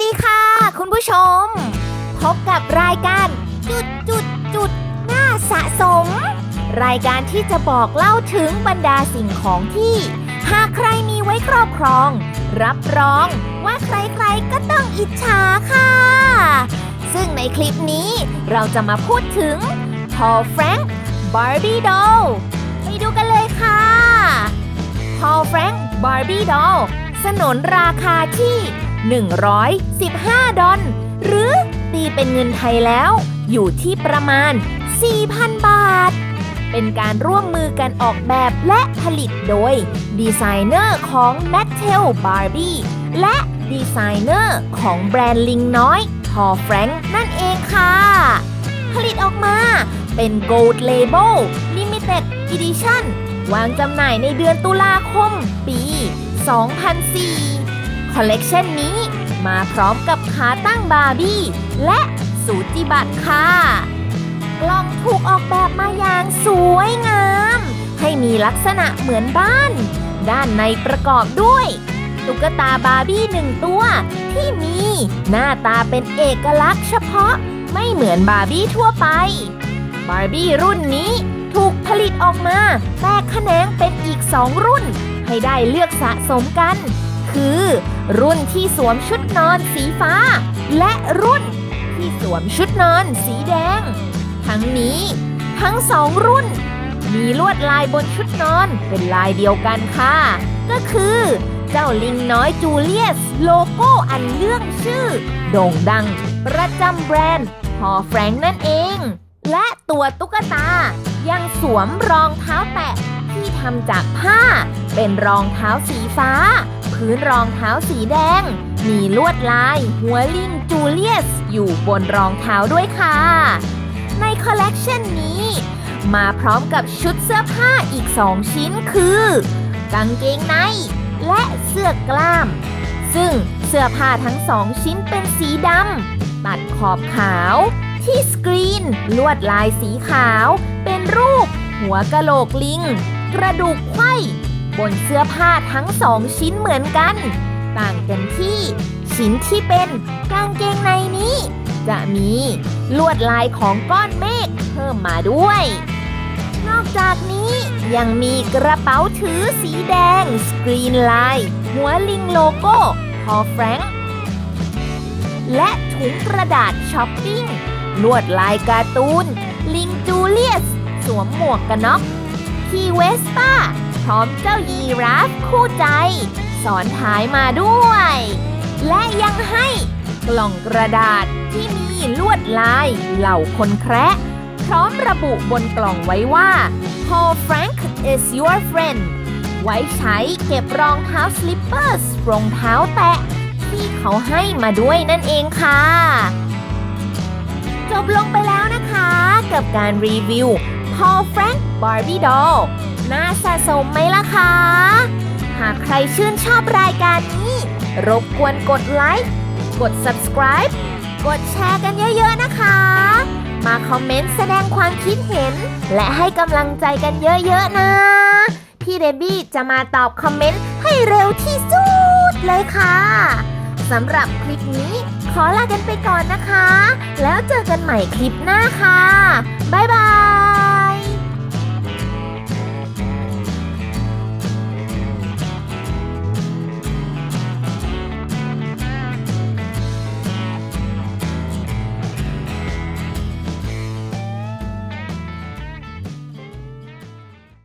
สวัสดีค่ะ คุณผู้ชม พบกับรายการ จุดจุดจุดหน้าสะสม รายการที่จะบอกเล่าถึงบรรดาสิ่งของที่ หากใครมีไว้ครอบครอง รับรองว่าใครๆก็ต้องอิจฉาค่ะ ซึ่งในคลิปนี้เราจะมาพูดถึง Paul Frank Barbie Doll ไปดูกันเลยค่ะ Paul Frank Barbie Doll สนนราคาที่ 115 ดอลหรือตีเป็นเงินไทยแล้ว อยู่ที่ประมาณ 4,000 บาท เป็นการร่วมมือกันออกแบบและผลิตโดย ดีไซเนอร์ของ Mattel Barbie และดีไซเนอร์ของแบรนด์ลิงน้อย Paul Frank นั่นเองค่ะ ผลิตออกมาเป็น Gold Label Limited Edition วางจำหน่ายในเดือนตุลาคมปี 2004 อลเลกชันนี้ มาพร้อมกับขาตั้งบาร์บี้ และสูจิบัตรค่ะ กล่องถูกออกแบบมาอย่างสวยงาม ให้มีลักษณะเหมือนบ้าน ด้านในประกอบด้วย ตุ๊กตาบาร์บี้หนึ่งตัว ที่มีหน้าตาเป็นเอกลักษณ์เฉพาะไม่เหมือนบาร์บี้ทั่วไป บาร์บี้รุ่นนี้ถูกผลิตออกมา แตกแขนงเป็นอีกสองรุ่น ให้ได้เลือกสะสมกัน คือ รุ่นที่สวมชุดนอนสีฟ้า และรุ่นที่สวมชุดนอนสีแดง ทั้งนี้ ทั้งสองรุ่น มีลวดลายบนชุดนอนเป็นลายเดียวกันค่ะ ก็คือ เจ้าลิงน้อยจูเลียส โลโก้อันเรื่องชื่อ โด่งดัง ประจำแบรนด์พอแฟรงนั่นเอง และตัวตุ๊กตายังสวมรองเท้าแตะ ที่ทำจากผ้า เป็นรองเท้าสีฟ้า พื้นรองเท้าสีแดง มีลวดลายหัวลิงจูเลียส อยู่บนรองเท้าด้วยค่ะ ในคอลเลกชันนี้ มาพร้อมกับชุดเสื้อผ้าอีก 2 ชิ้นคือ กางเกงใน และเสื้อกล้าม ซึ่งเสื้อผ้าทั้งสองชิ้นเป็นสีดำตัดขอบขาวที่สกรีน ลวดลายสีขาว เป็นรูป หัวกะโหลกลิง กระดูกไขว้บนเสื้อผ้าทั้งสองชิ้นเหมือนกัน ต่างกันที่ ชิ้นที่เป็นกางเกงในนี้ จะมีลวดลายของก้อนเมฆเพิ่มมาด้วย นอกจากนี้ยังมีกระเป๋าถือสีแดง สกรีนลายหัวลิงโลโก้พอแฟรงค์และถุงกระดาษช้อปปิ้งลวดลายการ์ตูน ลิงจูเลียส สวมหมวกกันน็อก คีเวสป้า พร้อมเจ้ายีราฟคู่ใจ สอนท้ายมาด้วย และยังให้กล่องกระดาษที่มีลวดลายเหล่าคนแคระพร้อมระบุบนกล่องไว้ว่า Paul Frank is your friend ไว้ใช้เก็บรองเท้าสลิปเปอร์สรองเท้าแตะ ที่เขาให้มาด้วยนั่นเองค่ะ จบลงไปแล้วนะคะ กับการรีวิว Paul Frank Barbie Doll น่าสะสมไหมล่ะคะ หากใครชื่นชอบรายการนี้ รบกวนกดไลค์กด subscribe กดแชร์กันเยอะๆนะคะ มาคอมเมนต์แสดงความคิดเห็น และให้กำลังใจกันเยอะๆนะ พี่เดบี้จะมาตอบคอมเมนต์ให้เร็วที่สุดเลยค่ะสำหรับคลิปนี้ขอลากันไปก่อนนะคะ แล้วเจอกันใหม่คลิปหน้าค่ะ บ๊ายบาย